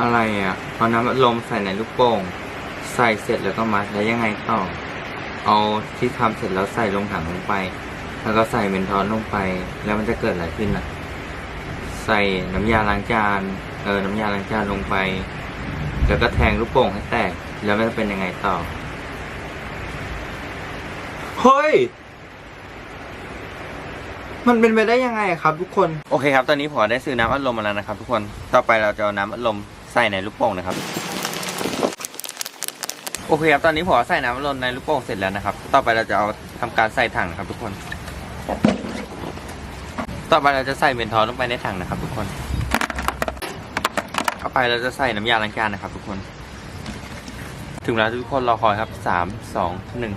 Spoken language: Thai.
อะไรอะเอาน้ำอัดลมใส่ในลูกโป่ง ใส่เสร็จแล้วก็มัดแล้วยังไงต่อ เอาที่ทำเสร็จแล้วใส่ลงถังลงไป แล้วก็ใส่เมนทอนลงไป แล้วมันจะเกิดอะไรขึ้นอะ ใส่น้ำยาล้างจาน เออ น้ำยาล้างจานลงไป แล้วก็แทงลูกโป่งให้แตก แล้วมันจะเป็นยังไงต่อ เฮ้ยมันเป็นไปได้ยังไงครับทุกคน โอเคครับ ตอนนี้ผมได้ซื้อน้ำอัดลมมาแล้วนะครับทุกคน ต่อไปเราจะเอาน้ำอัดลม ใส่ในลูกโป่งนะครับ โอเคครับ ตอนนี้ผมใส่น้ำอัดลมในลูกโป่งเสร็จแล้วนะครับ ต่อไปเราจะเอาทำการใส่ถังครับทุกคน ต่อไปเราจะใส่เมนทอลลงไปในถังนะครับ ทุกคนต่อไปเราจะใส่น้ำยาล้างจานนะครับ ทุกคน ถึงเวลาทุกคนรอคอยครับสามสองหนึ่ง